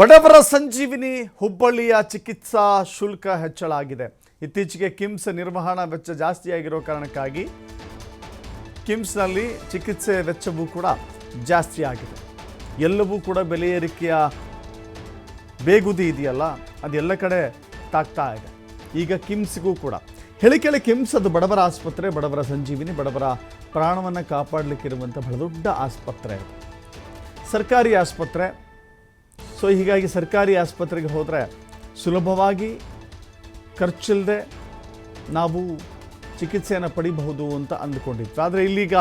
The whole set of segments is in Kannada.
ಬಡವರ ಸಂಜೀವಿನಿ ಹುಬ್ಬಳ್ಳಿಯ ಚಿಕಿತ್ಸಾ ಶುಲ್ಕ ಹೆಚ್ಚಳ ಆಗಿದೆ. ಇತ್ತೀಚೆಗೆ ಕಿಮ್ಸ್ ನಿರ್ವಹಣಾ ವೆಚ್ಚ ಜಾಸ್ತಿಯಾಗಿರೋ ಕಾರಣಕ್ಕಾಗಿ ಕಿಮ್ಸ್ನಲ್ಲಿ ಚಿಕಿತ್ಸೆ ವೆಚ್ಚವೂ ಕೂಡ ಜಾಸ್ತಿ ಆಗಿದೆ. ಎಲ್ಲವೂ ಕೂಡ ಬೆಲೆ ಏರಿಕೆಯ ಬೇಗುದಿ ಇದೆಯಲ್ಲ, ಅದೆಲ್ಲ ಕಡೆ ತಾಗ್ತಾ ಇದೆ. ಈಗ ಕಿಮ್ಸ್ಗೂ ಕೂಡ. ಹೇಳಿ ಕೇಳಿ ಕಿಮ್ಸ್ ಅದು ಬಡವರ ಆಸ್ಪತ್ರೆ, ಬಡವರ ಸಂಜೀವಿನಿ, ಬಡವರ ಪ್ರಾಣವನ್ನು ಕಾಪಾಡಲಿಕ್ಕಿರುವಂಥ ಬಹಳ ದೊಡ್ಡ ಆಸ್ಪತ್ರೆ ಸರ್ಕಾರಿ ಆಸ್ಪತ್ರೆ ಸೊ ಹೀಗಾಗಿ ಸರ್ಕಾರಿ ಆಸ್ಪತ್ರೆಗೆ ಹೋದರೆ ಸುಲಭವಾಗಿ ಖರ್ಚಿಲ್ಲದೆ ನಾವು ಚಿಕಿತ್ಸೆಯನ್ನು ಪಡಿಬಹುದು ಅಂತ ಅಂದುಕೊಂಡಿತ್ತು. ಆದರೆ ಇಲ್ಲೀಗ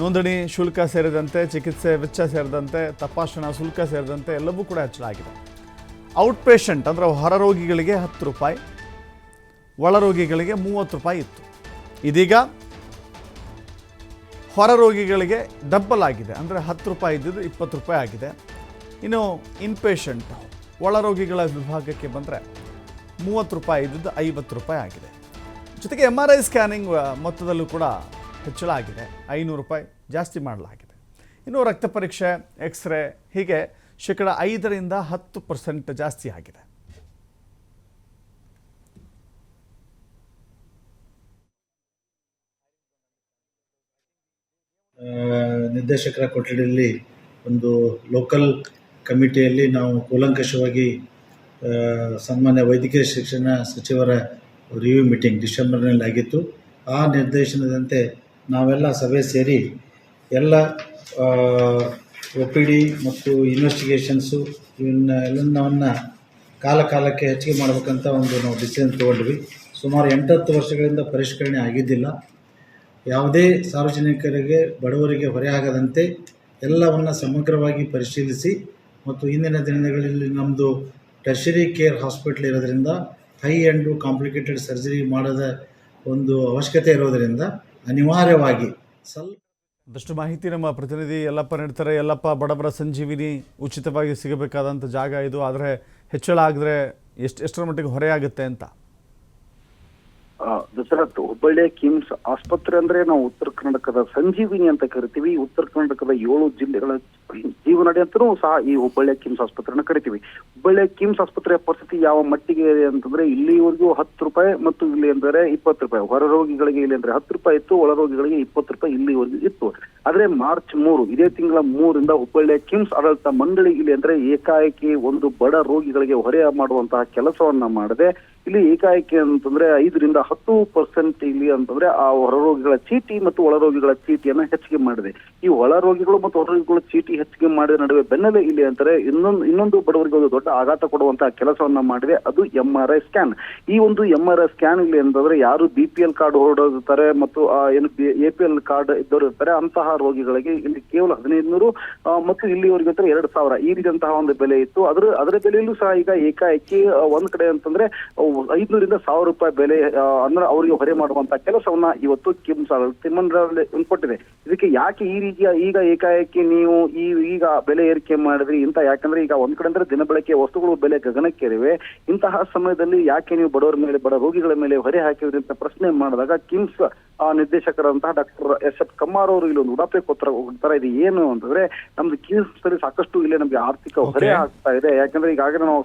ನೋಂದಣಿ ಶುಲ್ಕ ಸೇರಿದಂತೆ, ಚಿಕಿತ್ಸೆ ವೆಚ್ಚ ಸೇರಿದಂತೆ, ತಪಾಸಣಾ ಶುಲ್ಕ ಸೇರಿದಂತೆ ಎಲ್ಲವೂ ಕೂಡ ಹೆಚ್ಚಳ ಆಗಿದೆ ಔಟ್ ಪೇಷಂಟ್ ಅಂದರೆ ಹೊರ ರೋಗಿಗಳಿಗೆ ಹತ್ತು ರೂಪಾಯಿ, ಒಳ ರೋಗಿಗಳಿಗೆ ಮೂವತ್ತು ರೂಪಾಯಿ ಇತ್ತು. ಇದೀಗ ಹೊರ ರೋಗಿಗಳಿಗೆ ಡಬ್ಬಲ್ ಆಗಿದೆ. ಅಂದರೆ ಹತ್ತು ರೂಪಾಯಿ ಇದ್ದಿದ್ದು ಇಪ್ಪತ್ತು ರೂಪಾಯಿ ಆಗಿದೆ. ಇನ್ನು ಇನ್ಪೇಷಂಟ್ ಒಳರೋಗಿಗಳ ವಿಭಾಗಕ್ಕೆ ಬಂದರೆ ಮೂವತ್ತು ರೂಪಾಯಿ ಇದ್ದದ್ದು ಐವತ್ತು ರೂಪಾಯಿ ಆಗಿದೆ. ಜೊತೆಗೆ ಎಂ ಆರ್ ಐ ಸ್ಕ್ಯಾನಿಂಗ್ ಮೊತ್ತದಲ್ಲೂ ಕೂಡ ಹೆಚ್ಚಳ ಆಗಿದೆ. ಐನೂರು ರೂಪಾಯಿ ಜಾಸ್ತಿ ಮಾಡಲಾಗಿದೆ. ಇನ್ನು ರಕ್ತ ಪರೀಕ್ಷೆ ಎಕ್ಸ್ರೇ ಹೀಗೆ ಶೇಕಡ ಐದರಿಂದ ಹತ್ತು ಪರ್ಸೆಂಟ್ ಜಾಸ್ತಿ ಆಗಿದೆ. ನಿರ್ದೇಶಕರ ಕೊಠಡಿಯಲ್ಲಿ ಒಂದು ಲೋಕಲ್ ಕಮಿಟಿಯಲ್ಲಿ ನಾವು ಕೂಲಂಕಷವಾಗಿ ಸನ್ಮಾನ್ಯ ವೈದ್ಯಕೀಯ ಶಿಕ್ಷಣ ಸಚಿವರ ರಿವ್ಯೂ ಮೀಟಿಂಗ್ ಡಿಸೆಂಬರ್ನಲ್ಲಿ ಆಗಿತ್ತು. ಆ ನಿರ್ದೇಶನದಂತೆ ನಾವೆಲ್ಲ ಸಭೆ ಸೇರಿ ಎಲ್ಲ ಒ ಪಿ ಡಿ ಮತ್ತು ಇನ್ವೆಸ್ಟಿಗೇಷನ್ಸು ಇವನ್ನ ಎಲ್ಲವನ್ನು ಕಾಲ ಕಾಲಕ್ಕೆ ಹೆಚ್ಚಿಗೆ ಮಾಡಬೇಕಂತ ಒಂದು ನಾವು ಡಿಸಿಷನ್ ತೊಗೊಂಡ್ವಿ. ಸುಮಾರು ಎಂಟತ್ತು ವರ್ಷಗಳಿಂದ ಪರಿಷ್ಕರಣೆ ಆಗಿದ್ದಿಲ್ಲ. ಯಾವುದೇ ಸಾರ್ವಜನಿಕರಿಗೆ, ಬಡವರಿಗೆ ಹೊರೆಯಾಗದಂತೆ ಎಲ್ಲವನ್ನು ಸಮಗ್ರವಾಗಿ ಪರಿಶೀಲಿಸಿ ಮತ್ತು ಇಂದಿನ ದಿನಗಳಲ್ಲಿ ನಮ್ಮದು ಟರ್ಷರಿ ಕೇರ್ ಹಾಸ್ಪಿಟ್ಲ್ ಇರೋದ್ರಿಂದ ಹೈ ಆ್ಯಂಡು ಕಾಂಪ್ಲಿಕೇಟೆಡ್ ಸರ್ಜರಿ ಮಾಡದ ಒಂದು ಅವಶ್ಯಕತೆ ಇರೋದರಿಂದ ಅನಿವಾರ್ಯವಾಗಿ ಸ್ವಲ್ಪ ಅದಷ್ಟು ಮಾಹಿತಿ ನಮ್ಮ ಪ್ರತಿನಿಧಿ ಎಲ್ಲಪ್ಪ ನೀಡ್ತಾರೆ. ಎಲ್ಲಪ್ಪ ಬಡಬರ ಸಂಜೀವಿನಿ ಉಚಿತವಾಗಿ ಸಿಗಬೇಕಾದಂಥ ಜಾಗ ಇದು. ಆದರೆ ಹೆಚ್ಚಳ ಆಗಿದ್ರೆ ಎಷ್ಟು ಎಷ್ಟರ ಮಟ್ಟಿಗೆ ಹೊರೆಯಾಗುತ್ತೆ ಅಂತ? ದಸರತ್ ಹುಬ್ಬಳ್ಳಿ ಹುಬ್ಬಳ್ಳಿಯ ಕಿಮ್ಸ್ ಆಸ್ಪತ್ರೆ ಅಂದ್ರೆ ನಾವು ಉತ್ತರ ಕರ್ನಾಟಕದ ಸಂಜೀವಿನಿ ಅಂತ ಕರಿತೀವಿ. ಉತ್ತರ ಕರ್ನಾಟಕದ ಏಳು ಜಿಲ್ಲೆಗಳ ಜೀವನಡಿ ಅಂತಲೂ ಸಹ ಈ ಹುಬ್ಬಳ್ಳಿಯ ಕಿಮ್ಸ್ ಆಸ್ಪತ್ರೆಯನ್ನು ಕರಿತೀವಿ. ಹುಬ್ಬಳ್ಳಿಯ ಕಿಮ್ಸ್ ಆಸ್ಪತ್ರೆಯ ಪರಿಸ್ಥಿತಿ ಯಾವ ಮಟ್ಟಿಗೆ ಇದೆ ಅಂತಂದ್ರೆ ಇಲ್ಲಿವರೆಗೂ ಹತ್ತು ರೂಪಾಯಿ ಮತ್ತು ಇಲ್ಲಿ ಅಂದರೆ ಇಪ್ಪತ್ತು ರೂಪಾಯಿ. ಹೊರ ರೋಗಿಗಳಿಗೆ ಇಲ್ಲಿ ಅಂದ್ರೆ ಹತ್ತು ರೂಪಾಯಿ ಇತ್ತು, ಒಳ ರೋಗಿಗಳಿಗೆ ಇಪ್ಪತ್ತು ರೂಪಾಯಿ ಇಲ್ಲಿವರೆಗೂ ಇತ್ತು. ಆದ್ರೆ ಮಾರ್ಚ್ ಮೂರು, ಇದೇ ತಿಂಗಳ ಮೂರಿಂದ ಹುಬ್ಬಳ್ಳಿಯ ಕಿಮ್ಸ್ ಆಡಳಿತ ಮಂಡಳಿ ಇಲ್ಲಿ ಅಂದ್ರೆ ಏಕಾಏಕಿ ಒಂದು ಬಡ ರೋಗಿಗಳಿಗೆ ಹೊರೆ ಮಾಡುವಂತಹ ಕೆಲಸವನ್ನ ಮಾಡದೆ. ಇಲ್ಲಿ ಏಕಾಏಕಿ ಅಂತಂದ್ರೆ ಐದರಿಂದ ಹತ್ತು ಪರ್ಸೆಂಟ್ ಇಲ್ಲಿ ಅಂತಂದ್ರೆ ಆ ಹೊರ ರೋಗಿಗಳ ಚೀಟಿ ಮತ್ತು ಒಳ ರೋಗಿಗಳ ಚೀಟಿಯನ್ನ ಹೆಚ್ಚಿಗೆ ಮಾಡಿದೆ. ಈ ಒಳ ರೋಗಿಗಳು ಮತ್ತು ಹೊರ ರೋಗಿಗಳ ಚೀಟಿ ಹೆಚ್ಚಿಗೆ ಮಾಡಿದ ನಡುವೆ ಬೆನ್ನಲ್ಲೇ ಇಲ್ಲಿ ಅಂತಾರೆ ಇನ್ನೊಂದು ಇನ್ನೊಂದು ಬಡವರಿಗೆ ಒಂದು ದೊಡ್ಡ ಆಘಾತ ಕೊಡುವಂತಹ ಕೆಲಸವನ್ನ ಮಾಡಿದೆ. ಅದು ಎಂ ಆರ್ ಐ ಸ್ಕ್ಯಾನ್ ಈ ಒಂದು ಎಂ ಆರ್ ಐ ಸ್ಕ್ಯಾನ್ ಇಲ್ಲಿ ಅಂತಂದ್ರೆ ಯಾರು ಬಿ ಪಿ ಎಲ್ ಕಾರ್ಡ್ ಹೊರಡುತ್ತಾರೆ ಮತ್ತು ಏನು ಎ ಪಿ ಎಲ್ ಕಾರ್ಡ್ ಇದ್ದವರು ಇರ್ತಾರೆ ಅಂತಹ ರೋಗಿಗಳಿಗೆ ಇಲ್ಲಿ ಕೇವಲ ಹದಿನೈದು ನೂರು ಮತ್ತು ಇಲ್ಲಿವರೆಗೆ ಅಂದ್ರೆ ಎರಡು ಸಾವಿರ ಈ ರೀತಿಯಂತಹ ಒಂದು ಬೆಲೆ ಇತ್ತು. ಅದರ ಅದರ ಬೆಲೆಯಲ್ಲೂ ಸಹ ಈಗ ಏಕಾಏಕಿ ಒಂದ್ ಕಡೆ ಅಂತಂದ್ರೆ ಐದ್ನೂರಿಂದ ಸಾವಿರ ರೂಪಾಯಿ ಬೆಲೆ ಅಂದ್ರೆ ಅವರಿಗೆ ಹೊರೆ ಮಾಡುವಂತಹ ಕೆಲಸವನ್ನ ಇವತ್ತು ಕಿಮ್ಸ್ ತಿಮ್ಮನ್ ಕೊಟ್ಟಿದೆ. ಇದಕ್ಕೆ ಯಾಕೆ ಈ ರೀತಿಯ ಈಗ ಏಕಾಏಕಿ ನೀವು ಈ ಈಗ ಬೆಲೆ ಏರಿಕೆ ಮಾಡಿದ್ರಿ ಇಂತ ಯಾಕಂದ್ರೆ ಈಗ ಒಂದ್ ಕಡೆ ಅಂದ್ರೆ ದಿನಬಳಕೆ ವಸ್ತುಗಳು ಬೆಲೆ ಗಗನಕ್ಕೇರಿವೆ. ಇಂತಹ ಸಮಯದಲ್ಲಿ ಯಾಕೆ ನೀವು ಬಡವರ ಮೇಲೆ ಬಡ ರೋಗಿಗಳ ಮೇಲೆ ಹೊರೆ ಹಾಕಿದ್ರಿ ಅಂತ ಪ್ರಶ್ನೆ ಮಾಡಿದಾಗ ಕಿಮ್ಸ್ ಆ, ನಿರ್ದೇಶಕರಂತಹ ಡಾಕ್ಟರ್ ಎಸ್ ಎಫ್ ಕಮ್ಮಾರ್ ಅವರು ಇಲ್ಲಿ ಒಂದು ಉಡಾಪೆ ಕೊತ್ತರ ಕೊಡ್ತಾರೆ. ಇದು ಏನು ಅಂತಂದ್ರೆ ನಮ್ದು ಕಿಮ್ಸ್ ಸಾಕಷ್ಟು ಇಲ್ಲಿ ನಮ್ಗೆ ಆರ್ಥಿಕ ಹೊರೆ ಆಗ್ತಾ ಇದೆ. ಯಾಕಂದ್ರೆ ಈಗಾಗಲೇ ನಾವು